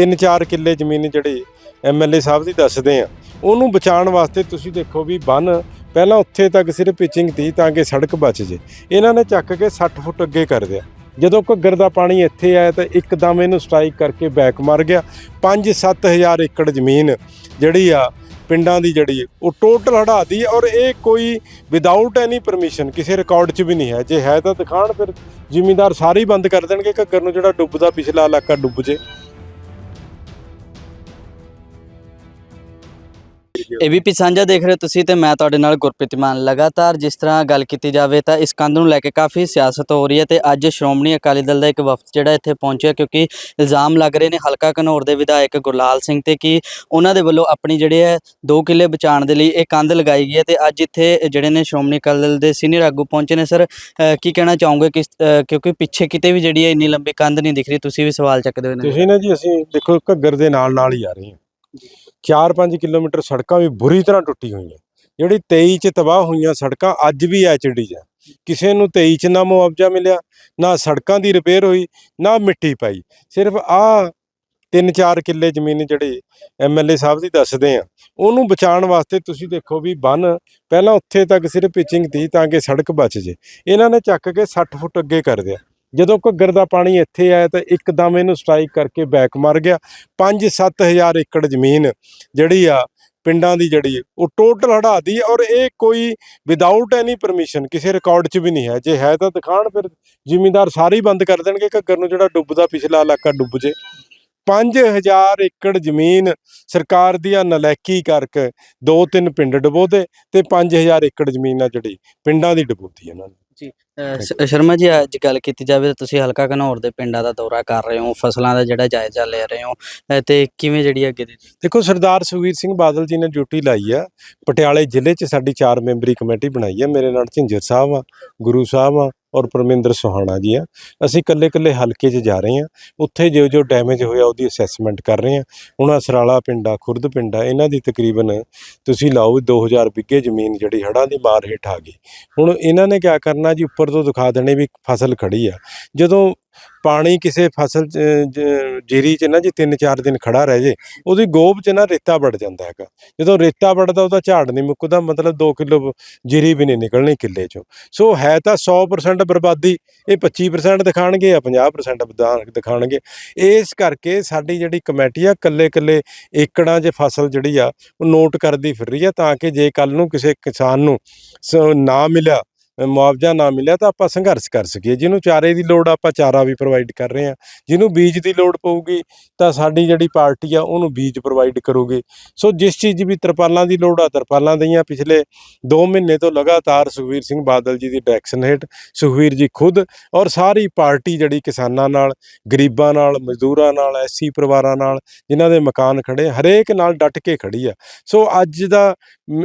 3-4 ਕਿੱਲੇ ਜ਼ਮੀਨ ਜਿਹੜੀ ਐਮਐਲਏ ਸਾਹਿਬ ਦੀ ਦੱਸਦੇ ਆ। ਉਹਨੂੰ ਬਚਾਉਣ ਵਾਸਤੇ ਤੁਸੀਂ ਦੇਖੋ ਵੀ ਬੰਨ ਪਹਿਲਾਂ ਉੱਥੇ ਤੱਕ ਸਿਰਫ ਪਿਚਿੰਗ ਤੀ ਤਾਂ ਕਿ ਸੜਕ ਬਚ ਜੇ। ਇਹਨਾਂ ਨੇ ਚੱਕ ਕੇ 60 ਫੁੱਟ ਅੱਗੇ ਕਰ ਦਿਆ। ਜਦੋਂ ਘੱਗਰ ਦਾ ਪਾਣੀ ਇੱਥੇ ਆਇਆ ਤਾਂ ਇੱਕਦਮ ਇਹਨੂੰ ਸਟ੍ਰਾਈਕ ਕਰਕੇ ਬੈਕ ਮਾਰ ਗਿਆ। 5-7000 ਏਕੜ ਜ਼ਮੀਨ ਜਿਹੜੀ ਆ ਪਿੰਡਾਂ ਦੀ ਜਿਹੜੀ ਉਹ ਟੋਟਲ ਹੜਾਤੀ ਔਰ ਇਹ ਕੋਈ ਵਿਦਆਊਟ ਐਨੀ ਪਰਮਿਸ਼ਨ ਕਿਸੇ ਰਿਕਾਰਡ 'ਚ ਵੀ ਨਹੀਂ ਹੈ। ਜੇ ਹੈ ਤਾਂ ਦਿਖਾਣ ਫਿਰ ਜ਼ਿਮੀਂਦਾਰ ਸਾਰੇ ਹੀ ਬੰਦ ਕਰ ਦੇਣਗੇ। ਘੱਗਰ ਨੂੰ ਜਿਹੜਾ ਡੁੱਬਦਾ ਪਿਛਲਾ ਇਲਾਕਾ ਡੁੱਬ ਜੇ। ਏਬੀਪੀ ਸਾਂਝਾ ਦੇਖ ਰਹੇ ਹੋ ਤੁਸੀਂ ਤੇ ਮੈਂ ਤੁਹਾਡੇ ਨਾਲ ਗੁਰਪ੍ਰੀਤ ਮਾਨ ਲਗਾਤਾਰ ਜਿਸ ਤਰ੍ਹਾਂ ਗੱਲ ਕੀਤੀ ਜਾਵੇ ਤਾਂ ਇਸ ਕੰਧ ਨੂੰ ਲੈ ਕੇ ਕਾਫੀ ਸਿਆਸਤ ਹੋ ਰਹੀ ਹੈ ਤੇ ਅੱਜ ਸ਼੍ਰੋਮਣੀ ਅਕਾਲੀ ਦਲ ਦਾ ਇੱਕ ਵਫਦ ਜਿਹੜਾ ਇੱਥੇ ਪਹੁੰਚਿਆ ਕਿਉਂਕਿ ਇਲਜ਼ਾਮ ਲੱਗ ਰਹੇ ਨੇ ਹਲਕਾ ਘਨੌਰ ਦੇ ਵਿਧਾਇਕ ਗੁਰਲਾਲ ਸਿੰਘ ਤੇ ਕਿ ਉਹਨਾਂ ਦੇ ਵੱਲੋਂ ਆਪਣੀ ਜਿਹੜੇ ਹੈ 2 ਕਿੱਲੇ ਬਚਾਉਣ ਦੇ ਲਈ ਇਹ ਕੰਧ ਲਗਾਈ ਗਈ ਹੈ ਤੇ ਅੱਜ ਇੱਥੇ ਜਿਹੜੇ ਨੇ ਸ਼੍ਰੋਮਣੀ ਅਕਾਲੀ ਦਲ ਦੇ ਸੀਨੀਅਰ ਆਗੂ ਪਹੁੰਚੇ ਨੇ ਸਰ ਕੀ ਕਹਿਣਾ ਚਾਹੋਗੇ ਕਿ ਕਿਉਂਕਿ ਪਿੱਛੇ ਕਿਤੇ ਵੀ ਜਿਹੜੀ ਹੈ ਇੰਨੀ ਲੰਬੀ ਕੰਧ ਨਹੀਂ ਦਿਖ ਰਹੀ ਤੁਸੀਂ ਵੀ ਸਵਾਲ ਚੱਕਦੇ ਹੋ। ਤੁਸੀਂ ਨਾ ਜੀ ਅਸੀਂ ਦੇਖੋ ਘੱਗਰ ਦੇ ਨਾਲ ਨਾਲ ਹੀ ਆ ਰਹੇ ਹਾਂ 4-5 ਕਿਲੋਮੀਟਰ ਸੜਕਾਂ ਵੀ ਬੁਰੀ ਤਰ੍ਹਾਂ ਟੁੱਟੀ ਹੋਈਆਂ। ਜਿਹੜੀ 23 ਚ ਤਬਾਹ ਹੋਈਆਂ ਸੜਕਾਂ ਅੱਜ ਵੀ ਐਚਡੀ ਜਾਂ ਕਿਸੇ ਨੂੰ 23 ਚ ਨਾ ਮੁਆਵਜ਼ਾ ਮਿਲਿਆ, ਨਾ ਸੜਕਾਂ ਦੀ ਰਿਪੇਅਰ ਹੋਈ, ਨਾ ਮਿੱਟੀ ਪਾਈ। ਸਿਰਫ ਆ 3-4 ਕਿੱਲੇ ਜ਼ਮੀਨ ਜਿਹੜੀ ਐਮਐਲਏ ਸਾਹਿਬ ਦੀ ਦੱਸਦੇ ਆ, ਉਹਨੂੰ ਬਚਾਉਣ ਵਾਸਤੇ ਤੁਸੀਂ ਦੇਖੋ ਵੀ ਬੰਨ ਪਹਿਲਾਂ ਉੱਥੇ ਤੱਕ ਸਿਰਫ ਪਿਚਿੰਗ ਤੀ ਤਾਂ ਕਿ ਸੜਕ ਬਚ ਜੇ। ਇਹਨਾਂ ਨੇ ਚੱਕ ਕੇ 60 ਫੁੱਟ ਅੱਗੇ ਕਰ ਦਿਆ। ਜਦੋਂ ਘੱਗਰ ਦਾ ਪਾਣੀ ਇੱਥੇ ਆਇਆ ਤਾਂ ਇੱਕਦਮ ਇਹਨੂੰ ਸਟ੍ਰਾਈਕ ਕਰਕੇ ਬੈਕ ਮਾਰ ਗਿਆ। 5-7000 ਏਕੜ ਜ਼ਮੀਨ ਜਿਹੜੀ ਆ ਪਿੰਡਾਂ ਦੀ ਜਿਹੜੀ, ਉਹ ਟੋਟਲ ਹੜਾਤੀ ਔਰ ਇਹ ਕੋਈ ਵਿਦਆਊਟ ਐਨੀ ਪਰਮਿਸ਼ਨ ਕਿਸੇ ਰਿਕਾਰਡ 'ਚ ਵੀ ਨਹੀਂ ਹੈ। ਜੇ ਹੈ ਤਾਂ ਦਿਖਾਣ ਫਿਰ ਜ਼ਿਮੀਂਦਾਰ ਸਾਰੇ ਹੀ ਬੰਦ ਕਰ ਦੇਣਗੇ ਘੱਗਰ ਨੂੰ ਜਿਹੜਾ ਡੁੱਬਦਾ ਪਿਛਲਾ ਇਲਾਕਾ ਡੁੱਬ ਜੇ। 5000 ਏਕੜ ਜ਼ਮੀਨ ਸਰਕਾਰ ਦੀ ਆ ਨਲਾਇਕੀ ਕਰਕੇ ਦੋ ਤਿੰਨ ਪਿੰਡ ਡੁਬੋਦੇ ਤੇ 5000 ਏਕੜ ਜ਼ਮੀਨ ਆ ਜਿਹੜੀ ਪਿੰਡਾਂ ਦੀ ਡਬੋਦੀ ਇਹਨਾਂ ਨੇ। ਸ਼- ਸ਼ਰਮਾ ਜੀ ਅੱਜ ਗੱਲ ਕੀਤੀ ਜਾਵੇ ਤਾਂ ਤੁਸੀਂ ਹਲਕਾ ਘਨੌਰ ਦੇ ਪਿੰਡਾਂ ਦਾ ਦੌਰਾ ਕਰ ਰਹੇ ਹੋ ਫਸਲਾਂ ਦਾ ਜਿਹੜਾ ਜਾਇਜ਼ਾ ਲੈ ਰਹੇ ਹੋ ਤੇ ਕਿਵੇਂ ਜਿਹੜੀ ਅੱਗੇ ਦੀ ਦੇਖੋ ਸਰਦਾਰ ਸੁਖਵੀਰ ਸਿੰਘ ਬਾਦਲ ਜੀ ਨੇ ਡਿਊਟੀ ਲਾਈ ਆ ਪਟਿਆਲੇ ਜ਼ਿਲ੍ਹੇ 'ਚ ਸਾਡੀ 4 ਮੈਂਬਰੀ ਕਮੇਟੀ ਬਣਾਈ ਆ ਮੇਰੇ ਨਾਲ ਝਿੰਜਰ ਸਾਹਿਬ ਆ ਗੁਰੂ ਸਾਹਿਬ ਆ ਔਰ ਪਰਮਿੰਦਰ ਸੁਹਾਣਾ ਜੀ ਆ। ਅਸੀਂ ਇਕੱਲੇ ਇਕੱਲੇ ਹਲਕੇ 'ਚ ਜਾ ਰਹੇ ਹਾਂ। ਉੱਥੇ ਜੋ ਜੋ ਡੈਮੇਜ ਹੋਇਆ ਉਹਦੀ ਅਸੈਸਮੈਂਟ ਕਰ ਰਹੇ ਹਾਂ। ਹੁਣ ਅਸਰਾਲਾ ਪਿੰਡਾ ਖੁਰਦ ਪਿੰਡਾ ਇਹਨਾਂ ਦੀ ਤਕਰੀਬਨ ਤੁਸੀਂ ਲਾਓ ਵੀ 2000 ਬਿੱਗੇ ਜ਼ਮੀਨ ਜਿਹੜੀ ਹੜ੍ਹਾਂ ਦੀ ਮਾਰ ਹੇਠ ਆ ਗਈ। ਹੁਣ ਇਹਨਾਂ ਨੇ ਕਿਆ ਕਰਨਾ ਜੀ, ਉੱਪਰ ਤੋਂ ਦਿਖਾ ਦੇਣੇ ਵੀ ਫਸਲ ਖੜੀ ਆ। ਜਦੋਂ ਪਾਣੀ ਕਿਸੇ ਫਸਲ 'ਚ, ਜੀਰੀ 'ਚ ਨਾ ਜੀ 3-4 ਦਿਨ ਖੜਾ ਰਹਿ ਜੇ ਉਹਦੀ ਗੋਬ 'ਚ ਨਾ ਰੇਤਾ ਵੜ ਜਾਂਦਾ ਹੈਗਾ। ਜਦੋਂ ਰੇਤਾ ਵੜਦਾ ਉਹਦਾ ਝਾੜ ਨਹੀਂ ਮੁੱਕਦਾ ਮਤਲਬ 2 ਕਿਲੋ ਜੀਰੀ ਵੀ ਨਹੀਂ ਨਿਕਲਣੀ ਕਿੱਲੇ 'ਚੋਂ। ਸੋ ਹੈ ਤਾਂ 100% ਬਰਬਾਦੀ ਇਹ 25% ਦਿਖਾਣਗੇ ਜਾਂ 50% ਬਦਾ- ਦਿਖਾਣਗੇ। ਇਸ ਕਰਕੇ ਸਾਡੀ ਜਿਹੜੀ ਕਮੇਟੀ ਆ ਕੱਲੇ ਕੱਲੇ ਏਕੜਾਂ 'ਚ ਫਸਲ ਜਿਹੜੀ ਆ ਉਹ ਨੋਟ ਕਰਦੀ ਫਿਰ ਰਹੀ ਆ ਤਾਂ ਕਿ ਜੇ ਕੱਲ ਨੂੰ ਕਿਸੇ ਕਿਸਾਨ ਨੂੰ ਸ- ਨਾ ਮਿਲਿਆ ਮੁਆਵਜ਼ਾ ਨਾ ਮਿਲਿਆ ਤਾਂ ਆਪਾਂ ਸੰਘਰਸ਼ ਕਰ ਸਕੀਏ। ਜਿਹਨੂੰ ਚਾਰੇ ਦੀ ਲੋੜ ਆ, ਆਪਾਂ ਚਾਰਾ ਵੀ ਪ੍ਰੋਵਾਈਡ ਕਰ ਰਹੇ ਹਾਂ। ਜਿਹਨੂੰ ਬੀਜ ਦੀ ਲੋੜ ਪਊਗੀ ਤਾਂ ਸਾਡੀ ਜਿਹੜੀ ਪਾਰਟੀ ਆ ਉਹਨੂੰ ਬੀਜ ਪ੍ਰੋਵਾਈਡ ਕਰੂਗੀ। ਸੋ ਜਿਸ ਚੀਜ਼ ਵੀ ਤਰਪਾਲਾਂ ਦੀ ਲੋੜ ਆ ਤਰਪਾਲਾਂ ਦਈਆਂ। ਪਿਛਲੇ 2 ਮਹੀਨੇ ਤੋਂ ਲਗਾਤਾਰ ਸੁਖਵੀਰ ਸਿੰਘ ਬਾਦਲ ਜੀ ਦੀ ਡਾਇਰੈਕਸ਼ਨ ਹੇਠ ਸੁਖਵੀਰ ਜੀ ਖੁਦ ਔਰ ਸਾਰੀ ਪਾਰਟੀ ਜਿਹੜੀ ਕਿਸਾਨਾਂ ਨਾਲ ਗਰੀਬਾਂ ਨਾਲ ਮਜ਼ਦੂਰਾਂ ਨਾਲ ਐਸੀ ਪਰਿਵਾਰਾਂ ਨਾਲ ਜਿਨ੍ਹਾਂ ਦੇ ਮਕਾਨ ਖੜੇ ਹਰੇਕ ਨਾਲ ਡਟ ਕੇ ਖੜੀ ਆ। ਸੋ ਅੱਜ ਦਾ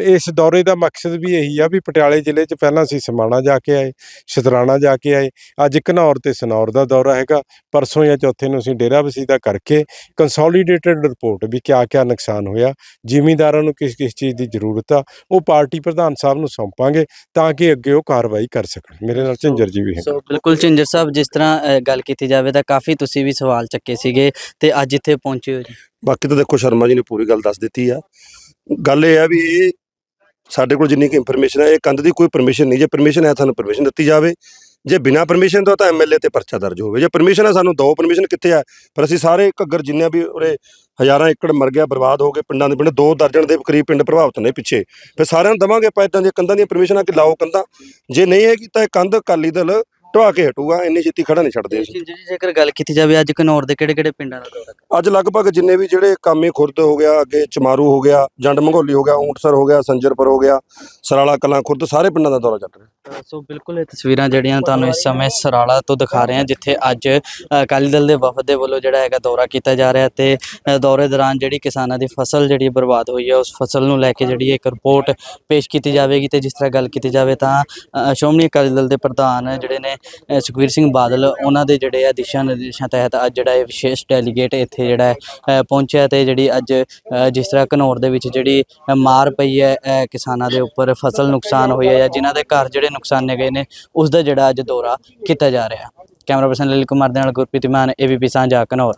ਇਸ ਦੌਰੇ ਦਾ ਮਕਸਦ ਵੀ ਇਹੀ ਆ ਵੀ ਪਟਿਆਲੇ ਜ਼ਿਲ੍ਹੇ 'ਚ ਪਹਿਲਾਂ ਅਸੀਂ ਸਮਾਣਾ ਜਾ ਕੇ ਆਏ ਸ਼ਤਰਾਣਾ ਜਾ ਕੇ ਆਏ। ਅੱਜ ਘਨੌਰ ਤੇ ਸਨੌਰ ਦਾ ਦੌਰਾ ਹੈਗਾ। ਪਰਸੋਂ ਜਾਂ ਚੌਥੇ ਨੂੰ ਅਸੀਂ ਡੇਰਾ ਬਸੀ ਦਾ ਕਰਕੇ ਕੰਸੋਲੀਡੇਟਡ ਰਿਪੋਰਟ ਵੀ ਕਿਆ ਕਿਆ ਨੁਕਸਾਨ ਹੋਇਆ। ਜ਼ਿਮੀਂਦਾਰਾਂ ਨੂੰ ਕਿਸ ਕਿਸ ਚੀਜ਼ ਦੀ ਜ਼ਰੂਰਤ ਆ ਉਹ ਪਾਰਟੀ ਪ੍ਰਧਾਨ ਸਾਹਿਬ ਨੂੰ ਸੌਂਪਾਂਗੇ ਤਾਂ ਕਿ ਅੱਗੇ ਉਹ ਕਾਰਵਾਈ ਕਰ ਸਕਣ। ਮੇਰੇ ਨਾਲ ਝਿੰਜਰ ਜੀ ਵੀ ਹੈ ਸੋ ਬਿਲਕੁਲ ਝਿੰਜਰ ਸਾਹਿਬ ਜਿਸ ਤਰ੍ਹਾਂ ਗੱਲ ਕੀਤੀ ਜਾਵੇ ਤਾਂ ਕਾਫੀ ਤੁਸੀਂ ਵੀ ਸਵਾਲ ਚੱਕੇ ਸੀਗੇ ਤੇ ਅੱਜ ਇੱਥੇ ਪਹੁੰਚੇ ਹੋ ਜੀ। ਬਾਕੀ ਤਾਂ ਦੇਖੋ ਸ਼ਰਮਾ ਜੀ ਨੇ ਪੂਰੀ ਗੱਲ ਦੱਸ ਦਿੱਤੀ ਆ। ਗੱਲ ਇਹ ਆ ਵੀ ਇਹ ਸਾਡੇ ਕੋਲ ਜਿੰਨੀ ਕਿ ਇਨਫੋਰਮੇਸ਼ਨ ਹੈ, ਇਹ ਕੰਧ ਦੀ ਕੋਈ ਪਰਮਿਸ਼ਨ ਨਹੀਂ। ਜੇ ਪਰਮਿਸ਼ਨ ਹੈ, ਸਾਨੂੰ ਪਰਮਿਸ਼ਨ ਦਿੱਤੀ ਜਾਵੇ। ਜੇ ਬਿਨਾਂ ਪਰਮਿਸ਼ਨ ਤੋਂ ਤਾਂ ਐਮਐਲਏ ਤੇ ਪਰਚਾ ਦਰਜ ਹੋਵੇ। ਜੇ ਪਰਮਿਸ਼ਨ ਹੈ, ਸਾਨੂੰ ਦੋ ਪਰਮਿਸ਼ਨ ਕਿੱਥੇ ਆ ਪਰ ਅਸੀਂ ਸਾਰੇ ਘੱਗਰ ਜਿੰਨੇ ਵੀ ਉਰੇ ਹਜ਼ਾਰਾਂ ਏਕੜ ਮਰ ਗਿਆ, ਬਰਬਾਦ ਹੋ ਗਏ, ਪਿੰਡਾਂ ਦੇ ਪਿੰਡ ਦੋ ਦਰਜਨ ਦੇ ਕਰੀਬ ਪਿੰਡ ਪ੍ਰਭਾਵਿਤ ਨੇ ਪਿੱਛੇ। ਫਿਰ ਸਾਰਿਆਂ ਨੂੰ ਦਵਾਂਗੇ ਆਪਾਂ ਇਦਾਂ ਦੀਆਂ ਕੰਧਾਂ ਦੀਆਂ ਪਰਮਿਸ਼ਨਾਂ ਕਿ ਲਾਓ ਕੰਧਾਂ। ਜੇ ਨਹੀਂ ਹੈਗੀ ਤਾਂ ਇਹ ਕੰਧ ਅਕਾਲੀ ਦਲ ਢਵਾ ਕੇ ਹਟੂਗਾ ਇੰਨੀ ਛੇਤੀ ਖੜਾ ਨਹੀਂ ਛੱਡਦੇ ਅਸੀਂ। ਝਿੰਜਰ ਜੀ ਜੇਕਰ ਗੱਲ ਕੀਤੀ ਜਾਵੇ ਅੱਜ ਘਨੌਰ ਦੇ ਕਿਹੜੇ ਕਿਹੜੇ ਪਿੰਡਾਂ ਦਾ ਦੌਰਾ ਅੱਜ ਲਗਭਗ ਜਿੰਨੇ ਵੀ ਜਿਹੜੇ ਕਾਮੇ ਖੁਰਦ ਹੋ ਗਿਆ ਅੱਗੇ ਚਮਾਰੂ ਹੋ ਗਿਆ ਜੰਡ ਮੰਗੋਲੀ ਹੋ ਗਿਆ ਊਂਟਸਰ ਹੋ ਗਿਆ ਸੰਜਰਪੁਰ ਹੋ ਗਿਆ ਸਰਾਲਾ ਕਲਾਂ ਖੁਰਦ ਸਾਰੇ ਪਿੰਡਾਂ ਦਾ ਦੌਰਾ ਚੱਲ ਰਿਹਾ। ਅ, ਸੋ ਬਿਲਕੁਲ ਇਹ ਤਸਵੀਰਾਂ ਜਿਹੜੀਆਂ ਤੁਹਾਨੂੰ ਇਸ ਸਮੇਂ ਸਰਾਲਾ ਤੋਂ ਦਿਖਾ ਰਹੇ ਹਾਂ ਜਿੱਥੇ ਅੱਜ ਅ, ਅਕਾਲੀ ਦਲ ਦੇ ਵਫਦ ਦੇ ਵੱਲੋਂ ਜਿਹੜਾ ਹੈਗਾ ਦੌਰਾ ਕੀਤਾ ਜਾ ਰਿਹਾ ਤੇ ਅ, ਦੌਰੇ ਦੌਰਾਨ ਜਿਹੜੀ ਕਿਸਾਨਾਂ ਦੀ ਫਸਲ ਜਿਹੜੀ ਬਰਬਾਦ ਹੋਈ ਹੈ ਉਸ ਫਸਲ ਨੂੰ ਲੈ ਕੇ ਜਿਹੜੀ ਇੱਕ ਰਿਪੋਰਟ ਪੇਸ਼ ਕੀਤੀ ਜਾਵੇਗੀ ਤੇ ਜਿਸ ਤਰ੍ਹਾਂ ਗੱਲ ਕੀਤੀ ਜਾਵੇ ਤਾਂ ਅ, ਸ਼੍ਰੋਮਣੀ ਅਕਾਲੀ ਦਲ ਦੇ ਪ੍ਰਧਾਨ ਜਿਹੜੇ ਨੇ ਅ, ਸੁਖਬੀਰ ਸਿੰਘ ਬਾਦਲ ਉਹਨਾਂ ਦੇ ਜਿਹੜੇ ਆ ਦਿਸ਼ਾ ਨਿਰਦੇਸ਼ਾਂ ਤਹਿਤ ਅੱਜ ਜਿਹੜਾ ਇਹ ਵਿਸ਼ੇਸ਼ ਡੈਲੀਗੇਟ ਇੱਥੇ ਜਿਹੜਾ ਹੈ, ਪਹੁੰਚਿਆ ਤੇ ਜਿਹੜੀ ਅੱਜ ਜਿਸ ਤਰ੍ਹਾਂ ਘਨੌਰ ਦੇ ਵਿੱਚ ਜਿਹੜੀ ਮਾਰ ਪਈ ਹੈ ਕਿਸਾਨਾਂ ਦੇ ਉੱਪਰ ਫਸਲ ਨੁਕਸਾਨ ਹੋਈ ਹੈ ਜਾਂ ਜਿਨ੍ਹਾਂ ਦੇ ਘਰ ਜਿਹੜੇ ਨੁਕਸਾਨੇ ਗਏ ਨੇ ਉਸ ਦਾ ਜਿਹੜਾ ਅੱਜ ਦੌਰਾ ਕੀਤਾ ਜਾ ਰਿਹਾ। ਕੈਮਰਾ ਪਰਸਨ ਲਲਿਤ ਕੁਮਾਰ ਦੇ ਨਾਲ ਗੁਰਪ੍ਰੀਤ ਮਾਨ ਏਬੀਪੀ ਸਾਂਝਾ ਘਨੌਰ।